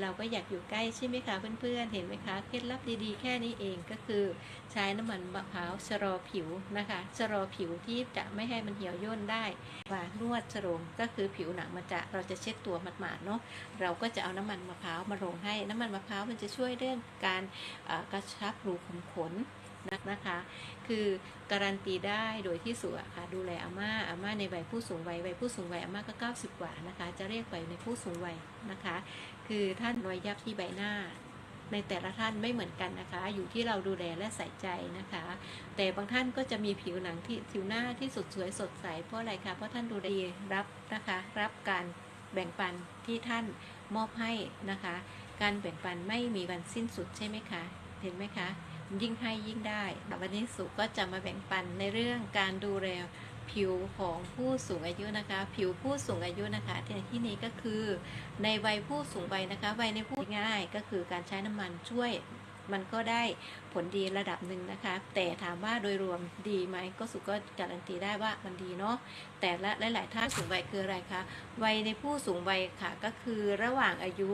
เราก็อยากอยู่ใกล้ใช่ไหมคะเพื่อนๆ เห็นไหมคะเคล็ดลับดีๆ แค่นี้เองก็คือใช้น้ำมันมะพร้าวชะลอผิวนะคะชะลอผิวที่จะไม่ให้มันเหี่ยวย่นได้ว่านวดชโลมก็คือผิวหนังมันจะเราจะเช็ดตัวหมาดๆเนาะเราก็จะเอาน้ำมันมะพร้าวมาลงให้น้ำมันมะพร้าวมันจะช่วยเรื่องการกระชับรูขุมขน นะคะ คือการันตีได้โดยที่สุอะค่ะดูแลอาม่าอาม่าในวัยผู้สูงวัยวัยผู้สูงวัยอาม่าก็ 90 กว่านะคะ จะเรียกวัยในผู้สูงวัยนะคะ คือท่านรอยยับที่ใบหน้าในแต่ละท่านไม่เหมือนกันนะคะ อยู่ที่เราดูแลและใส่ใจนะคะ แต่บางท่านก็จะมีผิวหนังที่ผิวหน้าที่สดสวยสดใสเพราะอะไรคะ เพราะท่านดูแลรับนะคะ รับการแบ่งปันที่ท่านมอบให้นะคะ การแบ่งปันไม่มีวันสิ้นสุดใช่ไหมคะ เห็นไหมคะ ยิ่งให้ยิ่งได้ วันนี้สุก็จะมาแบ่งปันในเรื่องการดูแลผิวของผู้สูงอายุนะคะ ผิวผู้สูงอายุนะคะที่ที่นี้ก็คือ ในวัยผู้สูงวัยนะคะ วัยในผู้ง่ายก็คือการใช้น้ำมันช่วยมันก็ได้ผลดีระดับหนึ่งนะคะ แต่ถามว่าโดยรวมดีไหมก็สุก็การันตีได้ว่ามันดีเนาะแต่ละหลาย ๆ ท่านสูงวัยคืออะไรคะวัยในผู้สูงวัยค่ะก็คือระหว่างอายุ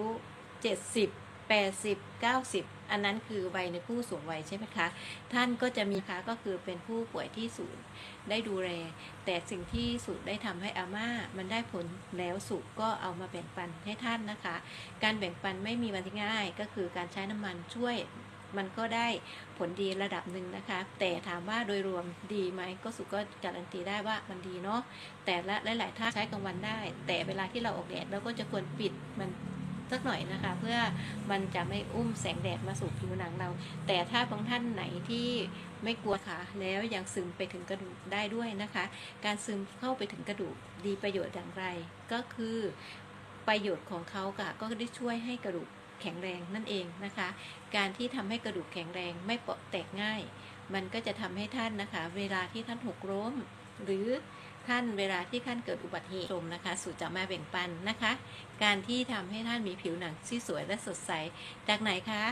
70 80 90 อันนั้นคือวัยในผู้สูงวัยใช่ไหมคะ ท่านก็จะมีคะก็คือเป็นผู้ป่วยที่ศูนย์ได้ดูแล แต่สิ่งที่สุดได้ทำให้อาม่า มันได้ผลแล้วสุขก็เอามาแบ่งปันให้ท่านนะคะ การแบ่งปันไม่มีวันที่ง่าย ก็คือการใช้น้ำมันช่วยมันก็ได้ผลดีระดับหนึ่งนะคะ แต่ถามว่าโดยรวมดีไหมก็สุก็การันตีได้ว่ามันดีเนาะแต่ละหลาย ๆ ท่าใช้กลางวันได้ แต่เวลาที่เราออกแดดเราก็จะควรปิดมัน สักหน่อยนะคะ เพื่อมันจะไม่อุ้มแสงแดดมาสู่ผิวหนังเรา แต่ถ้าบางท่านไหนที่ไม่กลัวค่ะแล้วยังซึมไปถึงกระดูกได้ด้วยนะคะ การซึมเข้าไปถึงกระดูกดีประโยชน์อย่างไร ก็คือประโยชน์ของเขาค่ะก็ได้ช่วยให้กระดูกแข็งแรงนั่นเองนะคะ การที่ทำให้กระดูกแข็งแรงไม่เปาะแตกง่าย มันก็จะทำให้ท่านนะคะ เวลาที่ท่านหกล้มหรือ ท่านเวลาที่ท่านเกิดอุบัติเหตุชมนะคะ สู่จะมาแบ่งปันนะคะ การที่ทำให้ท่านมีผิวหนังที่สวยและสดใส จากไหนคะ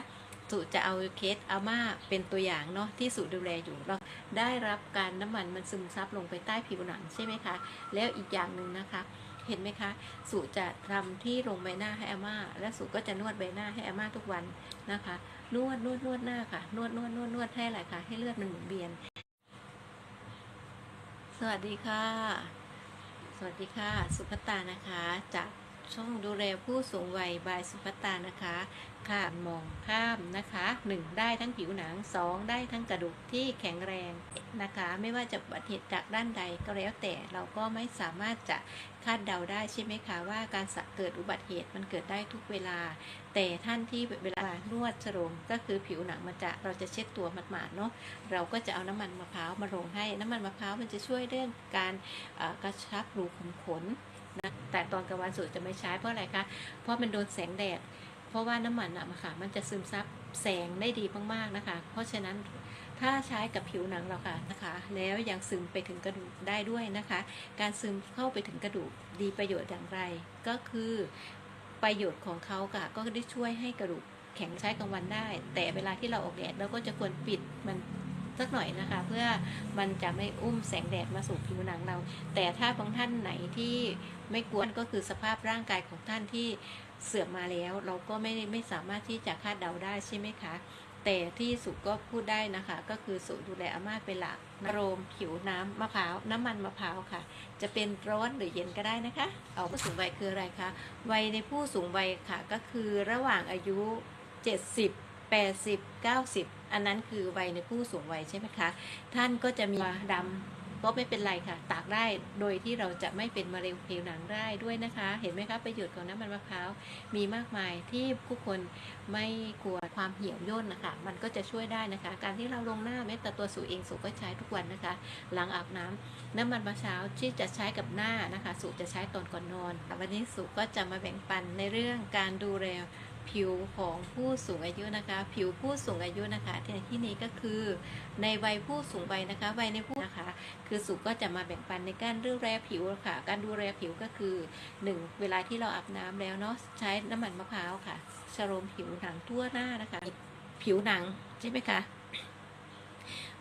สุจะเอาเคสอาม่าเป็นตัวอย่างเนาะที่สุดูแลอยู่เราได้รับการน้ำมันมันซึมซับลงไปใต้ผิวหนังใช่ไหมคะ แล้วอีกอย่างหนึ่งนะคะ เห็นไหมคะ สุจะทำที่ลงใบหน้าให้อาม่า และสุก็จะนวดใบหน้าให้อาม่าทุกวันนะคะ นวดนวดนวดหน้าค่ะ นวดนวดนวดนวดให้อะไรคะให้เลือดมันหมุนเวียน สวัสดีค่ะ สวัสดีค่ะ สุภัตตานะคะจาก ช่องดูแลผู้สูงวัยบายสุภตานะคะค่ะมองข้ามนะคะ 1 ได้ทั้งผิวหนัง 2 ได้ทั้งกระดูกที่แข็งแรงนะคะ ไม่ว่าจะอุบัติเหตุจากด้านใดก็แล้วแต่เราก็ไม่สามารถจะคาดเดาได้ใช่ไหมคะว่าการเกิดอุบัติเหตุมันเกิดได้ทุกเวลา แต่ท่านที่เวลานวดชโลมก็คือผิวหนังมันจะเราจะเช็ดตัวหมาดๆเนาะเราก็จะเอาน้ำมันมะพร้าวมาลงให้น้ำมันมะพร้าวมันจะช่วยเรื่องการกระชับรูขุมขน นะแต่ตอนกลางวันสูตรจะไม่ใช้เพราะอะไรคะเพราะมันโดนแสงแดด เพราะว่าน้ำมันอะค่ะมันจะซึมซับแสงได้ดีมากๆนะคะ เพราะฉะนั้นถ้าใช้กับผิวหนังเราค่ะนะคะ แล้วยังซึมไปถึงกระดูกได้ด้วยนะคะ การซึมเข้าไปถึงกระดูกดีประโยชน์อย่างไร ก็คือประโยชน์ของเขาค่ะก็ได้ช่วยให้กระดูกแข็งใช้กลางวันได้ แต่เวลาที่เราออกแดดเราก็จะควรปิดมัน สักหน่อยนะคะ เพื่อมันจะไม่อุ้มแสงแดดมาสู่ผิวหนังเรา แต่ถ้าบางท่านไหนที่ไม่กวนก็คือสภาพร่างกายของท่านที่เสื่อมมาแล้ว เราก็ไม่ไม่สามารถที่จะคาดเดาได้ใช่ไหมคะแต่ที่สุก็พูดได้นะคะ ก็คือสุดูแลอาม่าเป็นหลักโรมผิวน้ำมะพร้าวน้ำมันมะพร้าวค่ะ จะเป็นร้อนหรือเย็นก็ได้นะคะเอาผู้สูงวัยคืออะไรคะวัยในผู้สูงวัยค่ะ ก็คือระหว่างอายุ 70 80 90 อันนั้นคือวัยในผู้สูงวัยใช่ไหมคะ ท่านก็จะมีดำก็ไม่เป็นไรค่ะ ตากได้โดยที่เราจะไม่เป็นมะเร็งผิวหนังได้ด้วยนะคะ เห็นไหมคะประโยชน์ของน้ำมันมะพร้าวมีมากมายที่ผู้คนไม่กลัวความเหี่ยวย่นนะคะ มันก็จะช่วยได้นะคะ การที่เราลงหน้าแม้แต่ตัวสูเองสูก็ใช้ทุกวันนะคะ หลังอาบน้ำน้ำมันมะพร้าวที่จะใช้กับหน้านะคะ สูจะใช้ตอนก่อนนอน วันนี้สูก็จะมาแบ่งปันในเรื่องการดูแล ผิวของผู้สูงอายุนะคะ ผิวผู้สูงอายุนะคะที่ที่นี้ก็คือในวัยผู้สูงวัยนะคะ วัยในผู้นะคะ คือสุก็จะมาแบ่งปันในการดูแลผิวค่ะ การดูแลผิวก็คือหนึ่งเวลาที่เราอาบน้ำแล้วเนาะใช้น้ำมันมะพร้าวค่ะชโลมผิวหนังทั่วหน้านะคะ ผิวหนังใช่ไหมคะ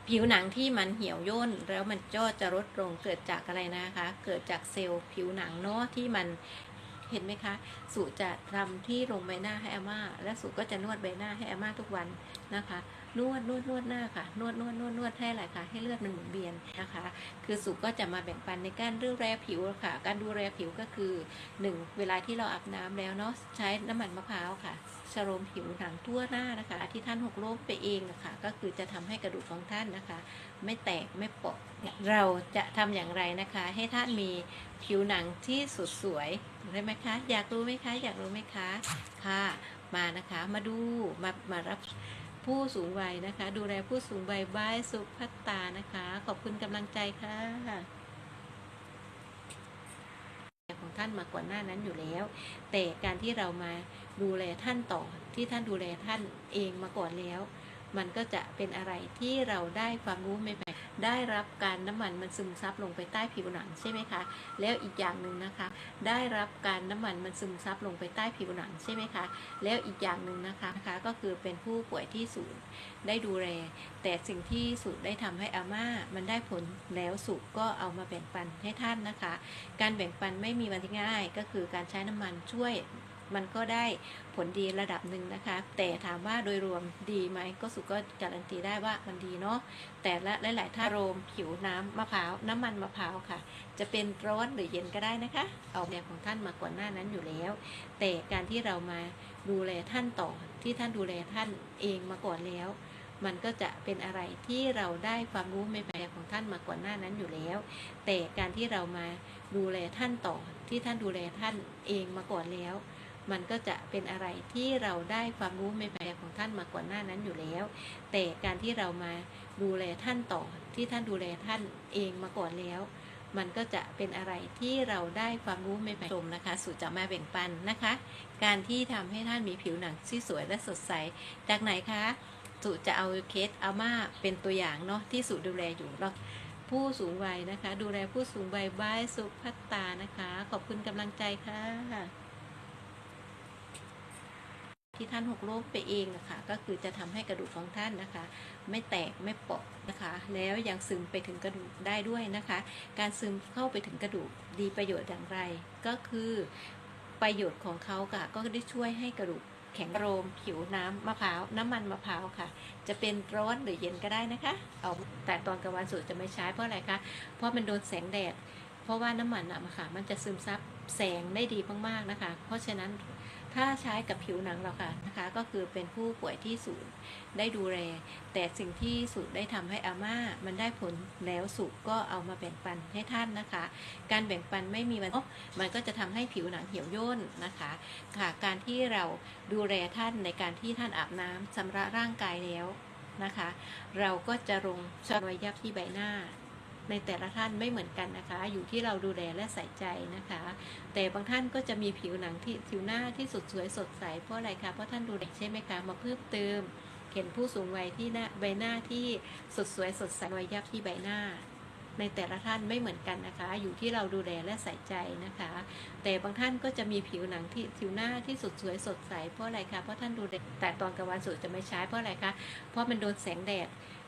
ผิวหนังที่มันเหี่ยวย่นแล้วมันก็จะลดลงเกิดจากอะไรนะคะ เกิดจากเซลล์ผิวหนังเนาะที่มัน เห็นไหมคะ สุจะทำที่ลงใบหน้าให้อาม่า และสุก็จะนวดใบหน้าให้อาม่าทุกวันนะคะ นวดนวดนวดหน้าค่ะ นวดนวดนวดนวดให้อะไรคะให้เลือดมันหมุนเวียนนะคะ คือสุก็จะมาแบ่งปันในการดูแลผิวค่ะ การดูแลผิวก็คือหนึ่งเวลาที่เราอาบน้ำแล้วเนาะใช้น้ำมันมะพร้าวค่ะ ชโลมผิวหนังทั่วหน้านะคะ ที่ท่านหกล้มไปเองนะคะ ก็คือจะทำให้กระดูกของท่านนะคะ ไม่แตกไม่เปาะเราจะทำอย่างไรนะคะ ให้ท่านมีผิวหนังที่สดสวยได้ไหมคะ อยากรู้ไหมคะ อยากรู้ไหมคะค่ะมานะคะมาดูมามารับผู้สูงวัยนะคะ ดูแลผู้สูงวัยบายสุพัตตานะคะ ขอบคุณกำลังใจค่ะ ของ ท่านมาก่อนหน้านั้นอยู่แล้ว แต่การที่เรามาดูแลท่านต่อที่ท่านดูแลท่านเองมาก่อนแล้ว มันก็จะเป็นอะไรที่เราได้ความรู้ใหม่ๆ ได้รับการน้ำมันมันซึมซับลงไปใต้ผิวหนังใช่ไหมคะ แล้วอีกอย่างหนึ่งนะคะ ได้รับการน้ำมันมันซึมซับลงไปใต้ผิวหนังใช่ไหมคะ แล้วอีกอย่างหนึ่งนะคะนะคะก็คือเป็นผู้ป่วยที่ศูนย์ได้ดูแล แต่สิ่งที่สุดได้ทำให้อาม่ามันได้ผลแล้วสุขก็เอามาแบ่งปันให้ท่านนะคะ การแบ่งปันไม่มีวันที่ง่ายก็คือการใช้น้ำมันช่วย มันก็ได้ผลดีระดับหนึ่งนะคะ แต่ถามว่าโดยรวมดีไหมก็สุก็การันตีได้ว่ามันดีเนาะแต่ละหลาย ๆ ท่าโรมผิวน้ำมะพร้าวน้ำมันมะพร้าวค่ะ จะเป็นร้อนหรือเย็นก็ได้นะคะ เอาแนวของท่านมาก่อนหน้านั้นอยู่แล้ว แต่การที่เรามาดูแลท่านต่อที่ท่านดูแลท่านเองมาก่อนแล้วมันก็จะเป็นอะไรที่เราได้ความรู้ใหม่ๆของท่านมาก่อนหน้านั้นอยู่แล้ว แต่การที่เรามาดูแลท่านต่อที่ท่านดูแลท่านเองมาก่อนแล้ว มันก็จะเป็นอะไรที่เราได้ความรู้ใหม่ๆของท่านมาก่อนหน้านั้นอยู่แล้ว แต่การที่เรามาดูแลท่านต่อที่ท่านดูแลท่านเองมาก่อนแล้ว มันก็จะเป็นอะไรที่เราได้ความรู้ใหม่ๆชมนะคะ สู่จะมาแบ่งปันนะคะ การที่ทำให้ท่านมีผิวหนังที่สวยและสดใสจากไหนคะสุจะเอาเคสอาม่าเป็นตัวอย่างเนาะที่สุดูแลอยู่เราผู้สูงวัยนะคะ ดูแลผู้สูงวัยบายสุพัตตานะคะ ขอบคุณกำลังใจค่ะ ที่ท่านหกล้มไปเองนะคะก็คือจะทำให้กระดูกของท่านนะคะ ไม่แตกไม่เปาะนะคะ แล้วยังซึมไปถึงกระดูกได้ด้วยนะคะ การซึมเข้าไปถึงกระดูกดีประโยชน์อย่างไร ก็คือประโยชน์ของเขาค่ะก็ได้ช่วยให้กระดูกแข็งโรมผิวน้ำมะพร้าวน้ำมันมะพร้าวค่ะ จะเป็นร้อนหรือเย็นก็ได้นะคะ เอาแต่ตอนกลางวันสุดจะไม่ใช้เพราะอะไรคะเพราะมันโดนแสงแดด เพราะว่าน้ำมันอะค่ะ มันจะซึมซับแสงได้ดีมากๆนะคะ เพราะฉะนั้น ถ้าใช้กับผิวหนังเราค่ะนะคะ ก็คือเป็นผู้ป่วยที่ศูนย์ได้ดูแล แต่สิ่งที่สุดได้ทำให้อาม่า มันได้ผลแล้วสุขก็เอามาแบ่งปันให้ท่านนะคะ การแบ่งปันไม่มีวันมันก็จะทำให้ผิวหนังเหี่ยวย่นนะคะค่ะการที่เราดูแลท่านในการที่ท่านอาบน้ำชำระร่างกายแล้วนะคะ เราก็จะลงชรอยยับที่ใบหน้า ในแต่ละท่านไม่เหมือนกันนะคะ อยู่ที่เราดูแลและใส่ใจนะคะ แต่บางท่านก็จะมีผิวหนังที่ผิวหน้าที่สดสวยสดใสเพราะอะไรคะเพราะท่านดูแลใช่ไหมคะมาเพิ่มเติมเห็นผู้สูงวัยที่หน้าใบหน้าที่สดสวยสดใสรอยยับที่ใบหน้า ในแต่ละท่านไม่เหมือนกันนะคะ อยู่ที่เราดูแลและใส่ใจนะคะ แต่บางท่านก็จะมีผิวหนังที่ผิวหน้าที่สดสวยสดใสเพราะอะไรคะเพราะท่านดูแลแต่ตอนกลางวันสุดจะไม่ใช้เพราะอะไรคะเพราะมันโดนแสงแดด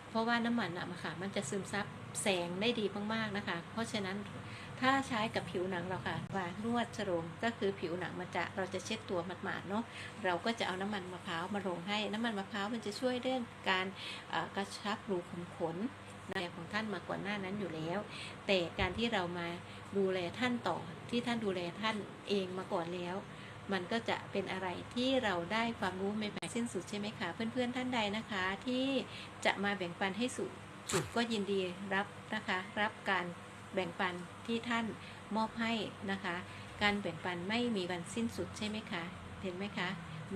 เพราะว่าน้ำมันอะค่ะมันจะซึมซับ แสงได้ดีมากๆนะคะ เพราะฉะนั้นถ้าใช้กับผิวหนังเราค่ะว่านวดฉโลมก็คือผิวหนังมันจะเราจะเช็ดตัวหมาดๆเนาะเราก็จะเอาน้ำมันมะพร้าวมาลงให้น้ำมันมะพร้าวมันจะช่วยเรื่องการกระชับรูขุมขนในของท่านมาก่อนหน้านั้นอยู่แล้ว แต่การที่เรามาดูแลท่านต่อที่ท่านดูแลท่านเองมาก่อนแล้ว มันก็จะเป็นอะไรที่เราได้ความรู้ใหม่ๆสิ้นสุดใช่ไหมคะ เพื่อนๆท่านใดนะคะ ที่จะมาแบ่งปันให้สุด สุดก็ยินดีรับนะคะ รับการแบ่งปันที่ท่านมอบให้นะคะ การแบ่งปันไม่มีวันสิ้นสุดใช่ไหมคะ เห็นไหมคะ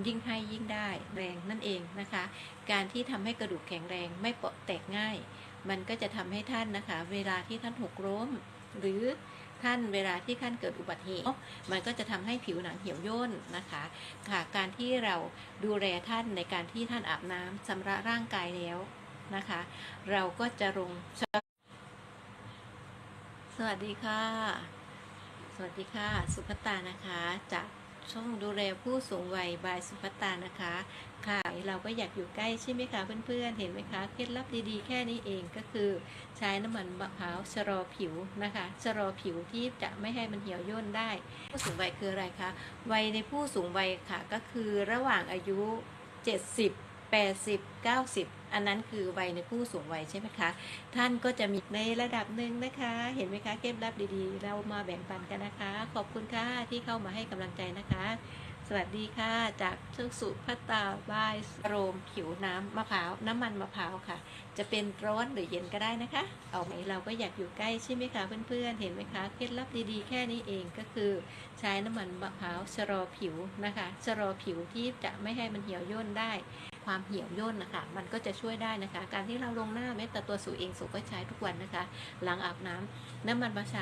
ยิ่งให้ยิ่งได้แรงนั่นเองนะคะ การที่ทำให้กระดูกแข็งแรงไม่เปาะแตกง่าย มันก็จะทำให้ท่านนะคะ เวลาที่ท่านหกล้มหรือท่านเวลาที่ท่านเกิดอุบัติเหตุมันก็จะทำให้ผิวหนังเหี่ยวย่นนะคะค่ะการที่เราดูแลท่านในการที่ท่านอาบน้ำชำระร่างกายแล้ว นะคะ เราก็จะลง สวัสดีค่ะ สวัสดีค่ะ สุภตานะคะจากช่องดูแลผู้สูงวัยบายสุภัตตานะคะ ค่ะ เราก็อยากอยู่ใกล้ใช่ไหมคะเพื่อนๆ เห็นไหมคะเคล็ดลับดีๆ แค่นี้เองก็คือ ใช้น้ำมันมะพร้าวชะลอผิวนะคะชะลอผิวที่จะไม่ให้มันเหี่ยวย่นได้ ผู้สูงวัยคืออะไรคะวัยในผู้สูงวัยค่ะก็คือระหว่างอายุ 70 80 90 อันนั้นคือวัยในผู้สูงวัยใช่ไหมคะ ท่านก็จะมีในระดับหนึ่งนะคะ เห็นไหมคะเคล็ดลับดีๆ เรามาแบ่งปันกันนะคะ ขอบคุณค่ะที่เข้ามาให้กำลังใจนะคะ สวัสดีค่ะ จากเชือกสุพัตตาบายโรมผิวน้ำมะพร้าวน้ำมันมะพร้าวค่ะ จะเป็นร้อนหรือเย็นก็ได้นะคะ เอาไหมเราก็อยากอยู่ใกล้ใช่ไหมคะเพื่อนๆ เห็นไหมคะเคล็ดลับดีๆ แค่นี้เองก็คือ ใช้น้ำมันมะพร้าวชะลอผิวนะคะชะลอผิวที่จะไม่ให้มันเหี่ยวย่นได้ ความเหี่ยวย่นนะคะ มันก็จะช่วยได้นะคะ การที่เราลงหน้าแม้แต่ตัวสูเองสูก็ใช้ทุกวันนะคะ หลังอาบน้ำน้ำมันมะชา